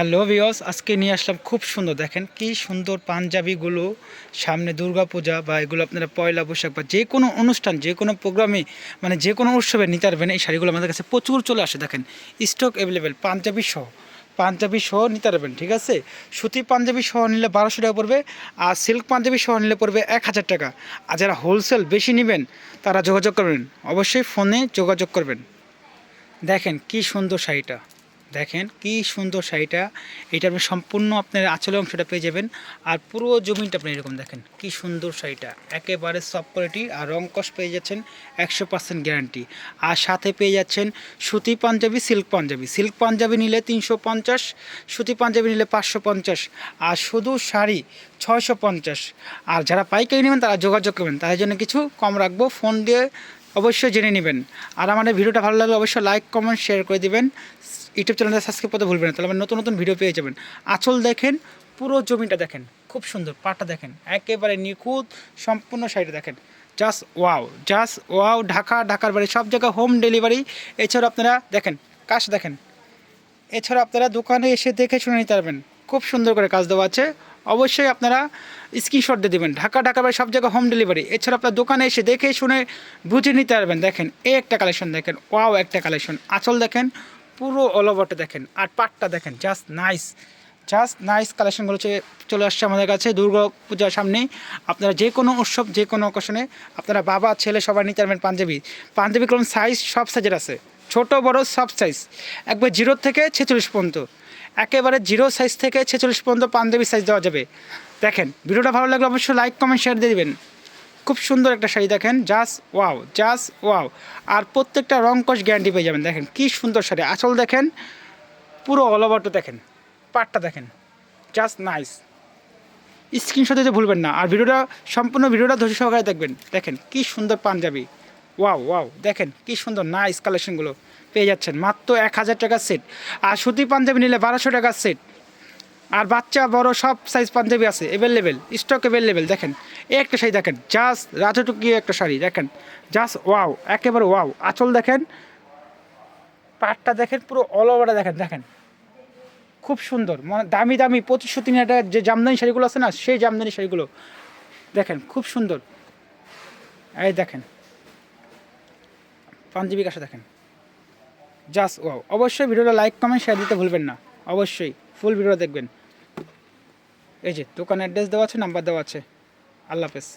Hello ভিওস আজকে নিয়ে আসলাম খুব সুন্দর, দেখেন কি সুন্দর পাঞ্জাবিগুলো, সামনে দুর্গাপূজা বা এগুলো আপনারা পয়লা বৈশাখ বা যে কোনো অনুষ্ঠান, যে কোনো প্রোগ্রামে মানে যে কোনো উৎসবে নিতে পারবেন, এই শাড়িগুলো আমাদের কাছে প্রচুর চলে আসে, দেখেন স্টক অ্যাভেলেবেল পাঞ্জাবি সহ পাঞ্জাবি সহ নিতে পারবেন, ঠিক আছে? সুতি পাঞ্জাবি সহ নিলে বারোশো টাকা পড়বে, আর সিল্ক পাঞ্জাবি সহ নিলে পড়বে এক হাজার টাকা। আর যারা হোলসেল বেশি নেবেন, তারা যোগাযোগ করবেন, অবশ্যই ফোনে যোগাযোগ করবেন। দেখেন কি সুন্দর শাড়িটা। দেখেন কি সুন্দর শাড়িটা। এটা আপনি সম্পূর্ণ আপনার আঁচলের অংশটা পেয়ে যাবেন। আর পুরো জমিনটা আপনি এরকম দেখেন, কি সুন্দর শাড়িটা। একেবারে সফট কোয়ালিটি আর রং পেয়ে যাচ্ছেন একশো পার্সেন্ট গ্যারান্টি আর সাথে পেয়ে যাচ্ছেন সুতি পাঞ্জাবি সিল্ক পাঞ্জাবি। সিল্ক পাঞ্জাবি নিলে তিনশো পঞ্চাশ, সুতি পাঞ্জাবি নিলে পাঁচশো পঞ্চাশ, আর শুধু শাড়ি ছয়শো পঞ্চাশ। আর যারা পাইকারি নেবেন তারা যোগাযোগ করবেন। তাদের জন্য কিছু কম রাখব। ফোন দিয়ে অবশ্যই জেনে নেবেন। আর আমাদের ভিডিওটা ভালো লাগলে অবশ্যই লাইক কমেন্ট শেয়ার করে দিবেন। ইউটিউব চ্যানেলটা সাবস্ক্রাইব করতে ভুলবেন না, তাহলে আমার নতুন নতুন ভিডিও পেয়ে যাবেন। আঁচল দেখেন, পুরো জমিটা দেখেন, খুব সুন্দর পাটা দেখেন, একেবারে নিখুঁত সম্পূর্ণ শাড়িটা দেখেন। Just wow just wow Dhaka, ঢাকার বাড়ি, সব জায়গায় হোম ডেলিভারি এছাড়া আপনারা দেখেন, কাজ দেখেন। এছাড়া আপনারা দোকানে এসে দেখে শুনে নিতে পারবেন। খুব সুন্দর করে কাজ দেওয়া আছে। অবশ্যই আপনারা স্ক্রিনশট দিয়ে দেবেন। ঢাকা ঢাকা বাড়ি সব জায়গায় হোম ডেলিভারি এছাড়া আপনার দোকানে এসে দেখে শুনে বুঝে নিতে পারবেন। দেখেন, এই একটা কালেকশন দেখেন ওয়াও একটা কালেকশন আঁচল দেখেন, পুরো অল ওভারটা দেখেন। আর পাটটা দেখেন জাস্ট নাইস জাস্ট নাইস কালেকশনগুলো চলে- চলে আসছে আমাদের কাছে, দুর্গা পূজার সামনেই। আপনারা যে কোনো উৎসব, যে কোনো অকেশনে আপনারা বাবা, ছেলে সবাই নিতে পারবেন পাঞ্জাবি। পাঞ্জাবি কোন সাইজ সব সাইজের আছে। ছোট, বড়, সব সাইজ একবার জিরো থেকে ছেচল্লিশ পর্যন্ত। একেবারে জিরো সাইজ থেকে ছেচল্লিশ পর্যন্ত পাঞ্জাবি সাইজ দেওয়া যাবে। দেখেন, ভিডিওটা ভালো লাগলে অবশ্যই লাইক, কমেন্ট শেয়ার দিয়ে দেবেন। খুব সুন্দর একটা শাড়ি দেখেন জাস্ট ওয়াও জাস্ট ওয়াও আর প্রত্যেকটা রং কস গ্যারান্টি পেয়ে যাবেন। দেখেন, কি সুন্দর শাড়ি। আঁচল দেখেন, পুরো অল ওভারটা দেখেন, পাটটা দেখেন জাস্ট নাইস স্ক্রিনশট দিতে ভুলবেন না। আর ভিডিওটা, সম্পূর্ণ ভিডিওটা ধৈর্য সহকারে দেখবেন। দেখেন, কি সুন্দর পাঞ্জাবি। ওয়াও ওয়াও দেখেন, কি সুন্দর নাইস কালেকশনগুলো পেয়ে যাচ্ছেন। মাত্র এক হাজার টাকার সেট আর সুতি পাঞ্জাবি নিলে বারোশো টাকার সেট আর বাচ্চা, বড় সব সাইজ পাঞ্জাবি আছে অ্যাভেলেবেল স্টক অ্যাভেলেবেল দেখেন, এই একটা শাড়ি দেখেন জাস্ট রাজটুকি একটা শাড়ি, দেখেন জাস্ট ওয়াও একেবারে ওয়াও আঁচল দেখেন, পাটটা দেখেন, পুরো অল ওভারটা দেখেন দেখেন। খুব সুন্দর মানে দামি দামি পঁচিশশো তিন হাজার যে জামদানি শাড়িগুলো আছে না, সেই জামদানি শাড়িগুলো। দেখেন, খুব সুন্দর। এই দেখেন, পাঞ্জাবি কাছে দেখেন। জাস্ট ও অবশ্যই ভিডিওটা লাইক, কমেন্ট শেয়ার দিতে ভুলবেন না। অবশ্যই ফুল ভিডিও দেখবেন। এই যে দোকান অ্যাড্রেস দেওয়া আছে নাম্বার দেওয়া আছে। আল্লাহ হাফেজ।